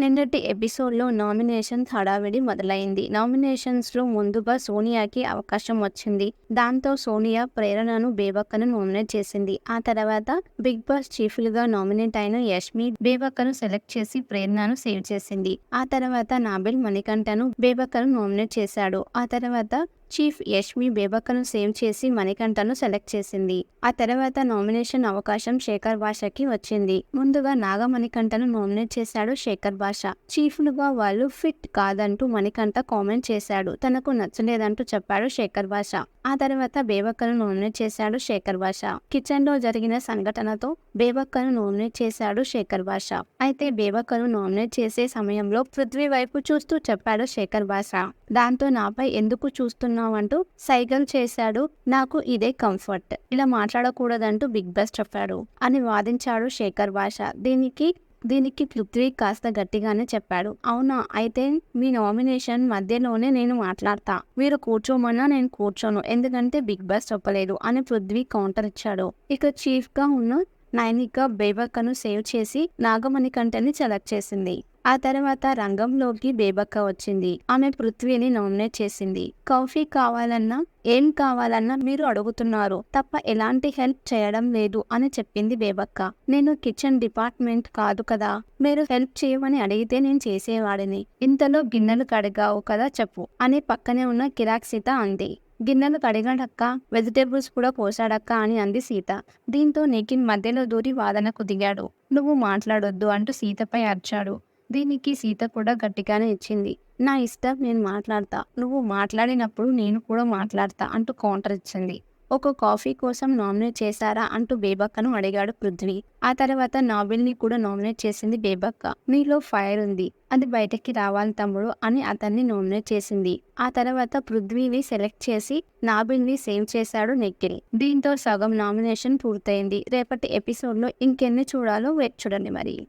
నిన్నటి ఎపిసోడ్లో నామినేషన్స్ హడావిడి మొదలైంది. నామినేషన్స్లో ముందుగా సోనియాకి అవకాశం వచ్చింది. దాంతో సోనియా ప్రేరణను బేబక్కను నామినేట్ చేసింది. ఆ తర్వాత బిగ్ బాస్ చీఫ్లుగా నామినేట్ అయిన యష్మి బేబక్కను సెలెక్ట్ చేసి ప్రేరణను సేవ్ చేసింది. ఆ తర్వాత నాబిల్ మణికంఠను బేబక్కను నామినేట్ చేశాడు. ఆ తర్వాత చీఫ్ యష్మి బేబక్కను సేవ్ చేసి మణికంఠను సెలెక్ట్ చేసింది. ఆ తర్వాత నామినేషన్ అవకాశం శేఖర్ భాషకి వచ్చింది. ముందుగా నాగమణికంఠను నామినేట్ చేశాడు శేఖర్ భాష. చీఫ్లుగా వాళ్ళు ఫిట్ కాదంటూ మణికంఠ కామెంట్ చేశాడు. తనకు నచ్చలేదంటూ చెప్పాడు శేఖర్ భాష. ఆ తర్వాత బేబక్కను నామినేట్ చేశాడు శేఖర్ భాష. కిచెన్లో జరిగిన సంఘటనతో బేబక్కను నామినేట్ చేశాడు శేఖర్ భాష. అయితే బేబక్కను నామినేట్ చేసే సమయంలో పృథ్వీ వైపు చూస్తూ చెప్పాడు శేఖర్ భాష. దాంతో నాపై ఎందుకు చూస్తున్నావంటూ సైగల్ చేశాడు. నాకు ఇదే కంఫర్ట్. ఇలా మాట్లాడకూడదంటూ బిగ్ బాస్ చెప్పాడు అని వాదించాడు శేఖర్ భాష. దీనికి దీనికి పృథ్వీ కాస్త గట్టిగానే చెప్పాడు. అవునా? అయితే మీ నామినేషన్ మధ్యలోనే నేను మాట్లాడతా. మీరు కూర్చోమన్నా నేను కూర్చోను. ఎందుకంటే బిగ్ బాస్ చెప్పలేదు అని పృథ్వీ కౌంటర్ ఇచ్చాడు. ఇక చీఫ్గా ఉన్న నైనిక బేబక్కను సేవ్ చేసి నాగమణి కంటని సెలెక్ట్ చేసింది. ఆ తర్వాత రంగంలోకి బేబక్క వచ్చింది. ఆమె పృథ్వీని నామినేట్ చేసింది. కాఫీ కావాలన్నా ఏం కావాలన్నా మీరు అడుగుతున్నారు. తప్ప ఎలాంటి హెల్ప్ చేయడం లేదు అని చెప్పింది బేబక్క. నేను కిచెన్ డిపార్ట్మెంట్ కాదు కదా. మీరు హెల్ప్ చేయమని అడిగితే నేను చేసేవాడిని. ఇంతలో గిన్నెలు కడిగావు కదా చెప్పు అని పక్కనే ఉన్న కిరాక్సిత అంది. గిన్నెను కడిగాడక్క వెజిటేబుల్స్ కూడా కోసాడక్క అని అంది సీత. దీంతో నికిన్ మధ్యలో దూరి వాదనకు దిగాడు. నువ్వు మాట్లాడొద్దు అంటూ సీతపై అర్చాడు. దీనికి సీత కూడా గట్టిగానే ఇచ్చింది. నా ఇష్టం నేను మాట్లాడతా. నువ్వు మాట్లాడినప్పుడు నేను కూడా మాట్లాడతా అంటూ కౌంటర్ ఇచ్చింది. ఒక కాఫీ కోసం నామినేట్ చేశారా అంటూ బేబక్కను అడిగాడు పృథ్వీ. ఆ తర్వాత నాబిల్ని కూడా నామినేట్ చేసింది బేబక్క. నీలో ఫైర్ ఉంది. అది బయటకి రావాలి తమ్ముడు అని అతన్ని నామినేట్ చేసింది. ఆ తర్వాత పృథ్వీని సెలెక్ట్ చేసి నాబిల్ని సేవ్ చేశాడు నిఖిల్. దీంతో సగం నామినేషన్ పూర్తయింది. రేపటి ఎపిసోడ్లో ఇంకెన్ని చూడాలో వెయిట్ చూడండి మరి.